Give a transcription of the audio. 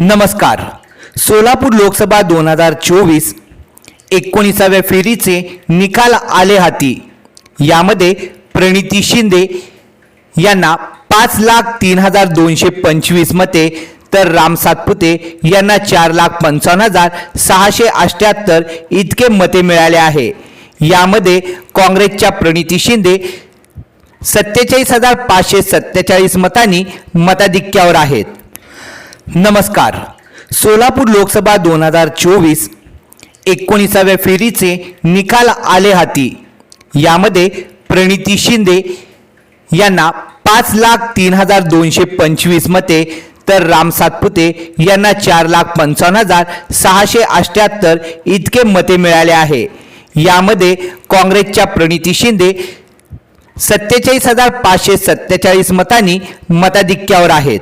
नमस्कार. सोलापूर लोकसभा दोन हजार चोवीस एकोणीसाव्या फेरीचे निकाल आले हाती. यामध्ये प्रणिती शिंदे यांना पाच लाख तीन हजार दोनशे पंचवीस मते तर राम सातपुते यांना चार लाख पंचावन्न हजार सहाशे अठ्ठ्याहत्तर इतके मते मिळाले आहे. यामध्ये काँग्रेसच्या प्रणिती शिंदे सत्तेचाळीस हजार पाचशे सत्तेचाळीस मतांनी मताधिक्यावर आहेत. नमस्कार. सोलापूर लोकसभा दोन हजार चोवीस एकोणीसाव्या फेरीचे निकाल आले हाती. यामध्ये प्रणिती शिंदे यांना पाच लाख तीन हजार दोनशे पंचवीस मते तर राम सातपुते यांना चार लाख पंचावन्न हजार सहाशे अठ्ठ्याहत्तर इतके मते मिळाले आहे. यामध्ये काँग्रेसच्या प्रणिती शिंदे सत्तेचाळीस हजार पाचशे सत्तेचाळीस मतांनी मताधिक्यावर आहेत.